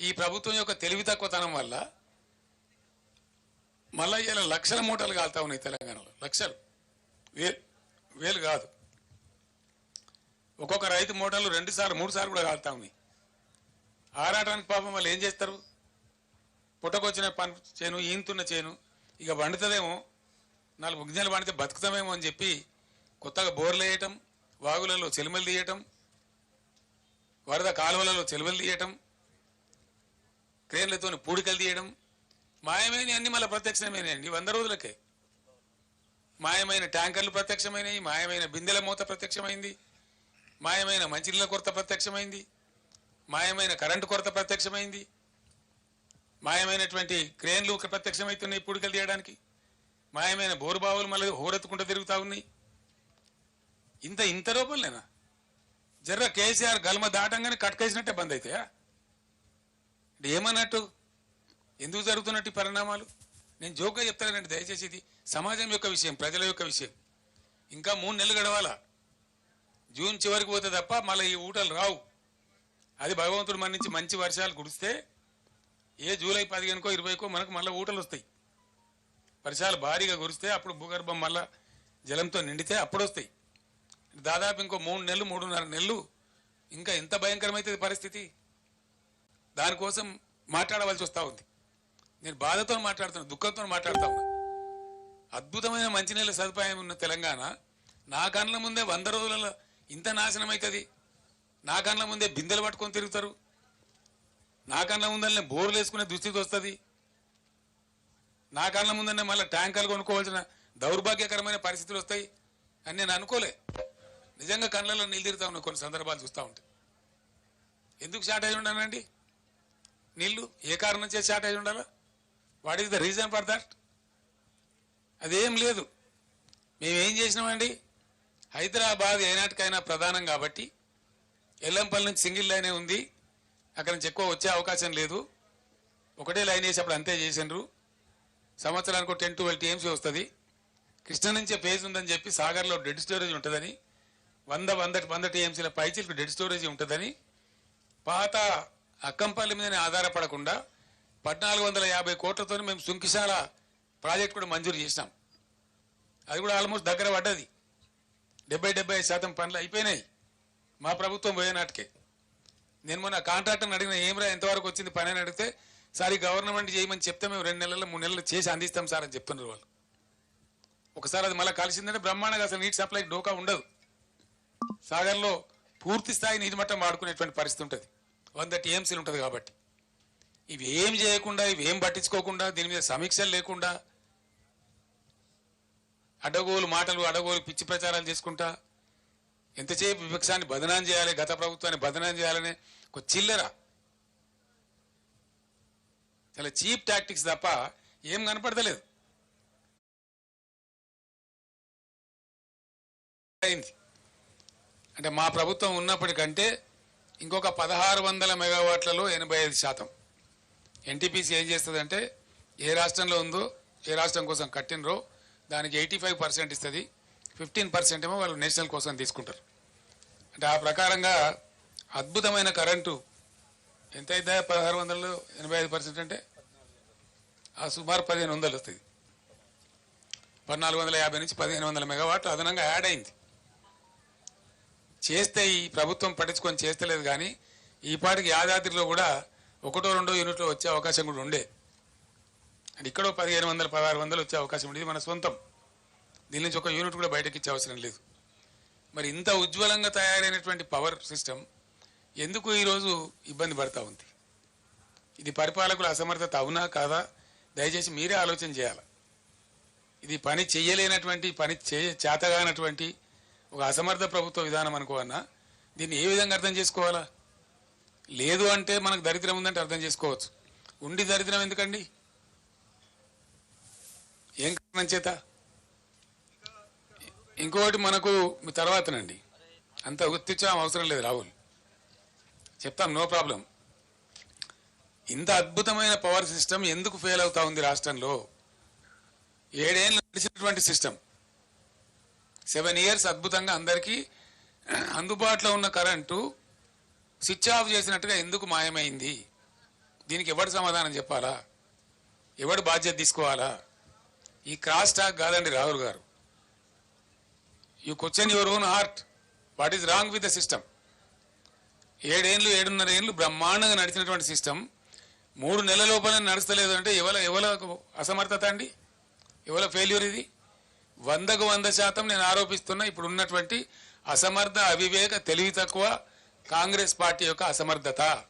ఈ ప్రభుత్వం యొక్క తెలివి తక్కువతనం వల్ల మళ్ళీ ఇలా లక్షల మూటలు కాలుతా ఉన్నాయి తెలంగాణలో. లక్షలు. వేలు వేలు కాదు. ఒక్కొక్క రైతు మూటలు రెండు సార్లు మూడు సార్లు కూడా కాలుతా ఉన్నాయి. ఆరాటానికి పాపం వాళ్ళు ఏం చేస్తారు? పుట్టకొచ్చిన పని చేను ఈంతున్న చేను ఇక వండుతుందేమో నాలుగు గిన్నెలు పండితే బతుకుతామేమో అని చెప్పి కొత్తగా బోర్లు వేయటం వాగులలో చెలుమలు తీయటం వరద కాలువలలో చెలువలు తీయటం క్రేన్లతో పూడికలు తీయడం. మాయమైన అన్ని మళ్ళీ ప్రత్యక్షమైనవి. వంద రోజులకే. మాయమైన ట్యాంకర్లు ప్రత్యక్షమైనవి మాయమైన బిందెల మూత ప్రత్యక్షమైంది మాయమైన మంచినీళ్ళ కొరత ప్రత్యక్షమైంది మాయమైన కరెంటు కొరత ప్రత్యక్షమైంది మాయమైనటువంటి క్రేన్లు ప్రత్యక్షమవుతున్నాయి పూడికలు తీయడానికి మాయమైన బోరుబావులు మళ్ళీ హోరెత్తుకుంటూ తిరుగుతూ ఉన్నాయి. ఇంత ఇంత రూపంలేనా జర్ర కేసీఆర్ గల్మ దాటంగానే కట్కేసినట్టే బంద్ అవుతాయా ఏమన్నట్టు? ఎందుకు జరుగుతున్నట్టు పరిణామాలు? నేను జోక్గా చెప్తానండి దయచేసి ఇది సమాజం యొక్క విషయం ప్రజల యొక్క విషయం. ఇంకా మూడు నెలలు గడవాలా? జూన్ చివరికి పోతే తప్ప మళ్ళీ ఈ ఊటలు రావు. అది భగవంతుడు మన నుంచి మంచి వర్షాలు కురిస్తే ఏ జూలై పదిహేనుకో ఇరవైకో మనకు మళ్ళీ ఊటలు వస్తాయి. వర్షాలు భారీగా కురిస్తే అప్పుడు భూగర్భం మళ్ళా జలంతో నిండితే అప్పుడు వస్తాయి. దాదాపు ఇంకో మూడు నెలలు మూడున్నర నెలలు ఇంకా ఎంత భయంకరమైతుంది పరిస్థితి? దానికోసం మాట్లాడవలసి వస్తూ ఉంది. నేను బాధతో మాట్లాడుతున్నా దుఃఖంతో మాట్లాడుతూ ఉన్నా. అద్భుతమైన మంచినీళ్ళ సదుపాయం ఉన్న తెలంగాణ నా కళ్ళ ముందే వంద రోజులలో ఇంత నాశనం అవుతుంది నా కళ్ళ ముందే బిందెలు పట్టుకొని తిరుగుతారు. నా కళ్ళ ముందరనే బోర్లు వేసుకునే దుస్థితి వస్తుంది. నా కళ్ళ ముందరనే మళ్ళీ ట్యాంకర్లు కొనుక్కోవాల్సిన దౌర్భాగ్యకరమైన పరిస్థితులు వస్తాయి అని నేను అనుకోలే. నిజంగా కళ్ళలో నీళ్ళు ఉన్న కొన్ని సందర్భాలు చూస్తూ ఉంటాయి ఎందుకు షార్టేజ్ ఉండాలండి? నీళ్ళు ఏ కారణం చేసి షార్టేజ్ ఉండాలా? What is the reason for that? అదేం లేదు. మేమేం చేసినామండి? హైదరాబాద్ ఏనాటికైనా ప్రధానం కాబట్టి ఎల్లంపల్లి నుంచి సింగిల్ లైనే ఉంది. అక్కడి నుంచి ఎక్కువ వచ్చే అవకాశం లేదు. ఒకటే లైన్ వేసేప్పుడు అంతే చేసిండ్రు. సంవత్సరానికి టెన్ టు ట్వెల్వ్ టీఎంసీ వస్తుంది. కృష్ణ నుంచే ఫేజ్ ఉందని చెప్పి సాగర్లో డెడ్ స్టోరేజ్ ఉంటుందని వంద వంద వంద టీఎంసీల పైచీలకు డెడ్ స్టోరేజ్ ఉంటుందని పాత అక్కంపల్లి మీదనే ఆధారపడకుండా పద్నాలుగు వందల యాభై కోట్లతో మేము సుంకిశాల ప్రాజెక్ట్ కూడా మంజూరు చేసినాం. అది కూడా ఆల్మోస్ట్ దగ్గర పడ్డది. డెబ్బై డెబ్బై ఐదు శాతం పనులు అయిపోయినాయి. మా ప్రభుత్వం పోయేనాటికే నేను మొన్న కాంట్రాక్టర్ని అడిగిన ఏమరా ఎంతవరకు వచ్చింది పని? అని అడిగితే సార్ ఈ గవర్నమెంట్ చేయమని చెప్తే మేము రెండు నెలల్లో మూడు నెలలు చేసి అందిస్తాం సార్ అని చెప్తున్నారు వాళ్ళు. ఒకసారి అది మళ్ళీ కలిసిందంటే బ్రహ్మాండంగా అసలు నీటి సప్లై డోకా ఉండదు. సాగర్లో పూర్తి స్థాయి నీటి మట్టం వాడుకునేటువంటి పరిస్థితి ఉంటుంది. వంద టీఎంసీలు ఉంటుంది కాబట్టి. ఇవి ఏం చేయకుండా ఇవి ఏం పట్టించుకోకుండా దీని మీద సమీక్షలు లేకుండా అడగోలు మాటలు అడగోలు పిచ్చి ప్రచారాలు చేసుకుంటా ఎంతసేపు విపక్షాన్ని బదనాం చేయాలి గత ప్రభుత్వాన్ని బదనాం చేయాలనే ఒక చిల్లర. చాలా చీప్ టాక్టిక్స్ తప్ప ఏం కనపడతలేదు. అయింది. అంటే మా ప్రభుత్వం ఉన్నప్పటికంటే ఇంకొక పదహారు వందల మెగావాట్లలో ఎనభై ఐదు శాతం. ఎన్టీపీసీ ఏం చేస్తుందంటే ఏ రాష్ట్రంలో ఉందో ఏ రాష్ట్రం కోసం కట్టినరో దానికి ఎయిటీ ఫైవ్ పర్సెంట్ ఇస్తుంది. ఫిఫ్టీన్ పర్సెంట్ ఏమో వాళ్ళు నేషనల్ కోసం తీసుకుంటారు. అంటే ఆ ప్రకారంగా అద్భుతమైన కరెంటు ఎంత అయితే పదహారు వందలు ఎనభై ఐదు పర్సెంట్ అంటే? ఆ సుమారు పదిహేను వందలు వస్తుంది. పద్నాలుగు వందల యాభై నుంచి పదిహేను వందల మెగావాట్లు అదనంగా యాడ్ అయింది. చేస్తే ఈ ప్రభుత్వం పట్టించుకొని చేస్తలేదు కానీ ఈ పాటికి యాదాద్రిలో కూడా ఒకటో రెండో యూనిట్లో వచ్చే అవకాశం కూడా ఉండే. అండ్ ఇక్కడో పదిహేను వందల పదహారు వందలు వచ్చే అవకాశం ఉండేది మన సొంతం. దీని నుంచి ఒక యూనిట్ కూడా బయటకి ఇచ్చే అవసరం లేదు. మరి ఇంత ఉజ్వలంగా తయారైనటువంటి పవర్ సిస్టమ్ ఎందుకు ఈరోజు ఇబ్బంది పడతా ఉంది? ఇది పరిపాలకుల అసమర్థత అవునా కాదా? దయచేసి మీరే ఆలోచన చేయాలి. ఇది పని చేయలేనటువంటి పని చే చేతగానటువంటి ఒక అసమర్థ ప్రభుత్వ విధానం అనుకోవన్నా దీన్ని ఏ విధంగా అర్థం చేసుకోవాలా? లేదు అంటే మనకు దరిద్రం ఉందంటే అర్థం చేసుకోవచ్చు. ఉండి దరిద్రం ఎందుకండి? ఏం కారణం చేత ఇంకోటి మనకు మీ తర్వాతనండి. అంత గుర్తించడం అవసరం లేదు రాహుల్. చెప్తాం నో ప్రాబ్లం. ఇంత అద్భుతమైన పవర్ సిస్టమ్ ఎందుకు ఫెయిల్ అవుతా ఉంది రాష్ట్రంలో? ఏడేళ్ళు నడిచినటువంటి సిస్టమ్. సెవెన్ ఇయర్స్ అద్భుతంగా అందరికీ అందుబాటులో ఉన్న కరెంటు స్విచ్ ఆఫ్ చేసినట్టుగా ఎందుకు మాయమైంది? దీనికి ఎవడు సమాధానం చెప్పాలా? ఎవడు బాధ్యత తీసుకోవాలా? ఈ క్రాస్ టాక్ కాదండి రాహుల్ గారు. You question your own heart. What is wrong with the system? ఏడేళ్ళు ఏడున్నర ఏళ్ళు బ్రహ్మాండంగా నడిచినటువంటి సిస్టమ్ మూడు నెలల లోపల నడుస్తలేదు అంటే ఎవల ఎవల అసమర్థత అండి? ఎవల ఫెయిల్యూర్ ఇది? వందకు వంద శాతం నేను ఆరోపిస్తున్నా ఇప్పుడు ఉన్నటువంటి అసమర్థ అవివేక తెలివి తక్కువ కాంగ్రెస్ పార్టీ యొక్క అసమర్థత.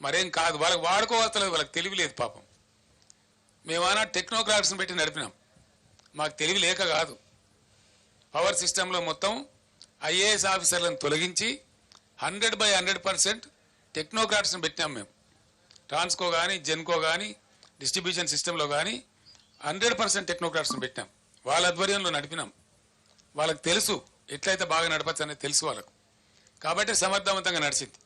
మరేం కాదు వాళ్ళకి వాడుకోవస్తలేదు వాళ్ళకి తెలివి లేదు పాపం. మేమైనా టెక్నోక్రాట్స్ని పెట్టి నడిపినాం. మాకు తెలివి లేక కాదు. పవర్ సిస్టంలో మొత్తం ఐఏఎస్ ఆఫీసర్లను తొలగించి హండ్రెడ్ బై హండ్రెడ్ పర్సెంట్ టెక్నోక్రాట్స్ని పెట్టినాం మేము. ట్రాన్స్కో కానీ జెన్కో కానీ డిస్ట్రిబ్యూషన్ సిస్టంలో కానీ హండ్రెడ్ పర్సెంట్ టెక్నోక్రాట్స్ని పెట్టినాం. వాళ్ళ ఆధ్వర్యంలో నడిపినాం. వాళ్ళకి తెలుసు ఎట్లయితే బాగా నడపచ్చు అనేది తెలుసు వాళ్ళకు. కాబట్టి సమర్థవంతంగా నడిచింది.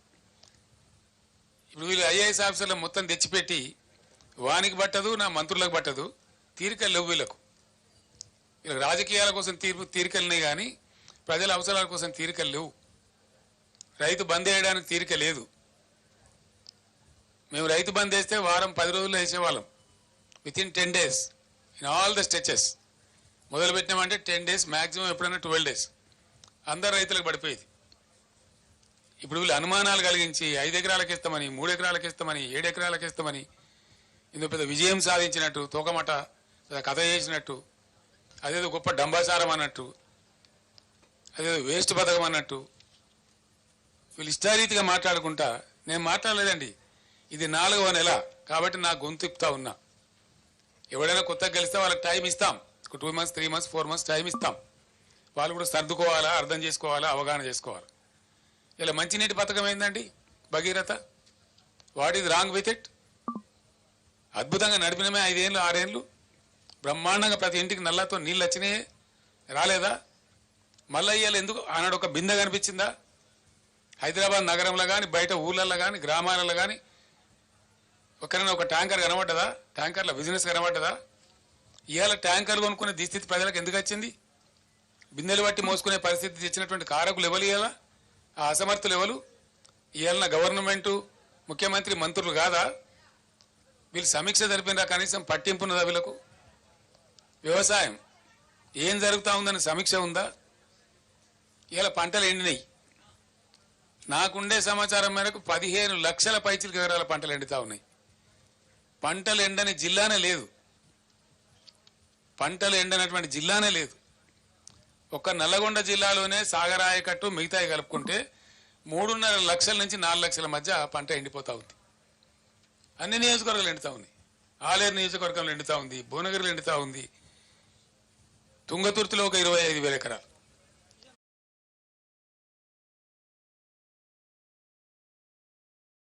ఇప్పుడు వీళ్ళు ఐఏఎస్ ఆఫీసర్లు మొత్తం తెచ్చిపెట్టి వానికి పట్టదు నా మంత్రులకు పట్టదు తీరికలు లేవు వీళ్ళకు. వీళ్ళకి రాజకీయాల కోసం తీర్పు తీరికలున్నాయి కానీ ప్రజల అవసరాల కోసం తీరికలు లేవు. రైతు బంద్ వేయడానికి తీరిక లేదు. మేము రైతు బంద్ వేస్తే వారం పది రోజుల్లో వేసేవాళ్ళం. With in ten days in all the stretches మొదలు పెట్టినామంటే టెన్ డేస్ మ్యాక్సిమం ఎప్పుడైనా ట్వెల్వ్ డేస్. అందరు రైతులకు పడిపోయేది. ఇప్పుడు వీళ్ళు అనుమానాలు కలిగించి ఐదు ఎకరాలకు ఇస్తామని మూడు ఎకరాలకు ఇస్తామని ఏడు ఎకరాలకు ఇస్తామని ఇందులో పెద్ద విజయం సాధించినట్టు తోకమట కథ చేసినట్టు అదేదో గొప్ప డంబాసారం అన్నట్టు అదేదో వేస్ట్ పథకం అన్నట్టు వీళ్ళు ఇష్టారీతిగా మాట్లాడుకుంటా నేను మాట్లాడలేదండి. ఇది నాలుగవ నెల కాబట్టి నా గొంతు ఇప్తా ఉన్నా. ఎవడైనా కొత్తగా గెలిస్తే వాళ్ళకి టైం ఇస్తాం. Two months three months four months time ఇస్తాం. వాళ్ళు కూడా సర్దుకోవాలా అర్థం చేసుకోవాలా అవగాహన చేసుకోవాలి. ఇలా మంచినీటి పథకం ఏందండి? Bhagiratha? What is wrong with it? అద్భుతంగా నడిపినమే ఐదేళ్ళు ఆరేళ్ళు. బ్రహ్మాండంగా ప్రతి ఇంటికి నల్లతో నీళ్ళు వచ్చినాయి. రాలేదా? మళ్ళీ ఇవాళ ఎందుకు? ఆనాడు ఒక బిందె కనిపించిందా? హైదరాబాద్ నగరంలో కానీ బయట ఊళ్ళల్లో కానీ గ్రామాలలో కానీ ఒకరైనా ఒక ట్యాంకర్ కనబడ్డదా? ట్యాంకర్ల బిజినెస్ కనబడ్డదా? ఇవాళ ట్యాంకర్లు కొనుక్కునే దుస్థితి ప్రజలకు ఎందుకు వచ్చింది? బిందెలు బట్టి మోసుకునే పరిస్థితి తెచ్చినటువంటి కారకులు ఎవరు ఇవాళ? ఆ అసమర్థులు ఎవరు? ఇవాళ గవర్నమెంటు ముఖ్యమంత్రి మంత్రులు కాదా? వీళ్ళు సమీక్ష జరిపినరా? కనీసం పట్టింపున్నదా వీళ్ళకు? వ్యవసాయం ఏం జరుగుతూ ఉందని సమీక్ష ఉందా? ఇలా పంటలు ఎండినాయి. నాకుండే సమాచారం మేరకు పదిహేను లక్షల పైచిలకు వివరాల పంటలు ఎండుతా ఉన్నాయి. పంటలు ఎండని జిల్లానే లేదు. పంటలు ఎండనటువంటి జిల్లానే లేదు. ఒక్క నల్లగొండ జిల్లాలోనే సాగరాయకట్టు మిగతాయి కలుపుకుంటే మూడున్నర లక్షల నుంచి నాలుగు లక్షల మధ్య పంట ఎండిపోతూ ఉంది. అన్ని నియోజకవర్గాలు ఎండుతా ఉంది ఆలేరు నియోజకవర్గంలో ఎండుతా ఉంది భువనగిరిలో ఎండుతా ఉంది. తుంగతుర్తిలో ఒక ఇరవై ఐదు వేల ఎకరాలు.